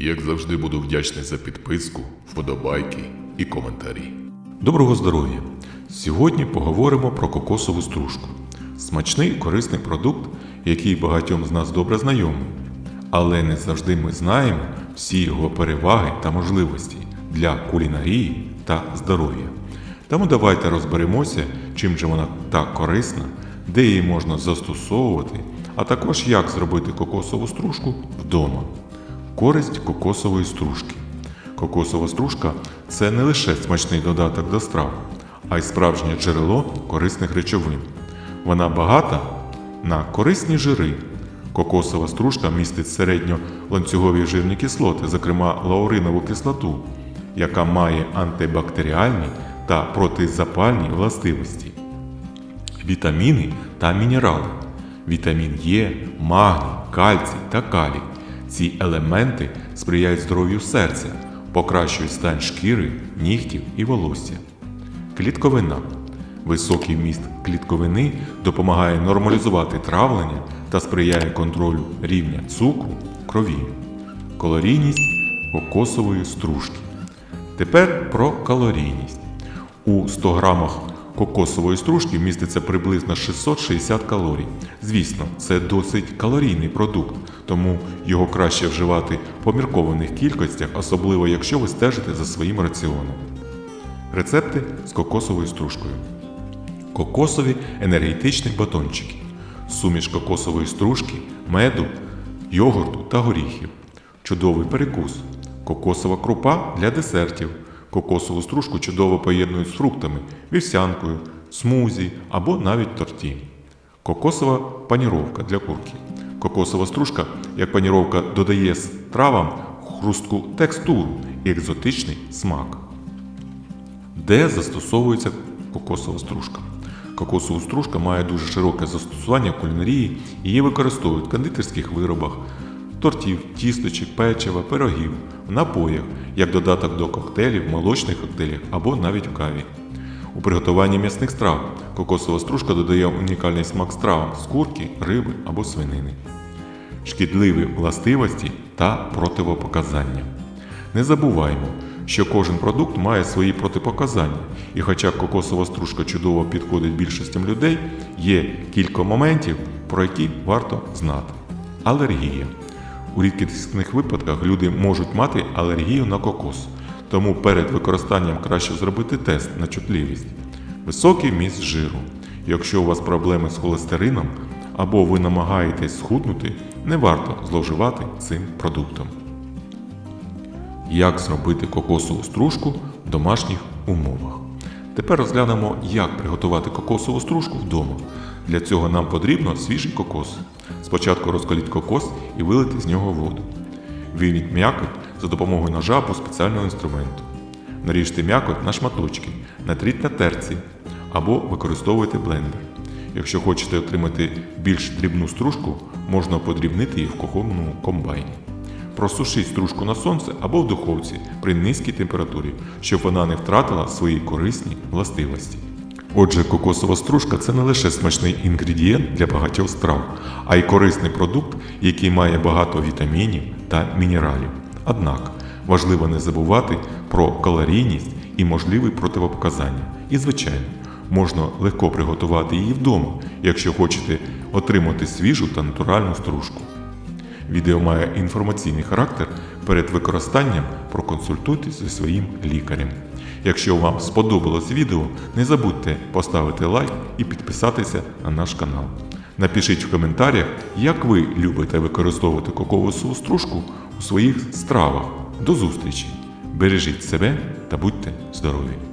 Як завжди буду вдячний за підписку, вподобайки і коментарі. Доброго здоров'я! Сьогодні поговоримо про кокосову стружку. Смачний і корисний продукт, який багатьом з нас добре знайомий. Але не завжди ми знаємо всі його переваги та можливості для кулінарії та здоров'я. Тому давайте розберемося, чим же вона так корисна, де її можна застосовувати, а також як зробити кокосову стружку вдома. Користь кокосової стружки. Кокосова стружка це не лише смачний додаток до страв, а й справжнє джерело корисних речовин. Вона багата на корисні жири. Кокосова стружка містить середньоланцюгові жирні кислоти, зокрема лауринову кислоту, яка має антибактеріальні та протизапальні властивості вітаміни та мінерали. Вітамін Е, магній, кальцій та калій. Ці елементи сприяють здоров'ю серця, покращують стан шкіри, нігтів і волосся. Клітковина. Високий вміст клітковини допомагає нормалізувати травлення та сприяє контролю рівня цукру крові. Калорійність кокосової стружки. Тепер про калорійність. У 100 грамах кокосової стружки міститься приблизно 660 калорій. Звісно, це досить калорійний продукт, тому його краще вживати в поміркованих кількостях, особливо якщо ви стежите за своїм раціоном. Рецепти з кокосовою стружкою. Кокосові енергетичні батончики. Суміш кокосової стружки, меду, йогурту та горіхів. Чудовий перекус. Кокосова крупа для десертів. Кокосову стружку чудово поєднують з фруктами, вівсянкою, смузі або навіть торті. Кокосова паніровка для курки. Кокосова стружка, як паніровка, додає стравам хрустку текстуру і екзотичний смак. Де застосовується кокосова стружка? Кокосова стружка має дуже широке застосування в кулінарії, її використовують в кондитерських виробах, тортів, тісточок, печива, пирогів, напоях, як додаток до коктейлів, молочних коктейлів або навіть в каві. У приготуванні м'ясних страв кокосова стружка додає унікальний смак стравам з курки, риби або свинини. Шкідливі властивості та противопоказання. Не забуваємо, що кожен продукт має свої протипоказання, і хоча кокосова стружка чудово підходить більшостям людей, є кілька моментів, про які варто знати. Алергія. У рідкісних випадках люди можуть мати алергію на кокос, тому перед використанням краще зробити тест на чутливість. Високий міст жиру. Якщо у вас проблеми з холестерином або ви намагаєтесь схуднути, не варто зловживати цим продуктом. Як зробити кокосову стружку в домашніх умовах? Тепер розглянемо, як приготувати кокосову стружку вдома. Для цього нам потрібно свіжий кокос. Спочатку розкаліть кокос і вилити з нього воду. Вийміть м'якоть за допомогою ножа або спеціального інструменту. Наріжте м'якоть на шматочки, натріть на терці або використовуйте блендер. Якщо хочете отримати більш дрібну стружку, можна подрібнити її в кухонному комбайні. Просушіть стружку на сонце або в духовці при низькій температурі, щоб вона не втратила свої корисні властивості. Отже, кокосова стружка це не лише смачний інгредієнт для багатьох страв, а й корисний продукт, який має багато вітамінів та мінералів. Однак важливо не забувати про калорійність і можливі противопоказання. І, звичайно, можна легко приготувати її вдома, якщо хочете отримати свіжу та натуральну стружку. Відео має інформаційний характер. Перед використанням проконсультуйтесь зі своїм лікарем. Якщо вам сподобалось відео, не забудьте поставити лайк і підписатися на наш канал. Напишіть в коментарях, як ви любите використовувати кокосову стружку у своїх стравах. До зустрічі! Бережіть себе та будьте здорові!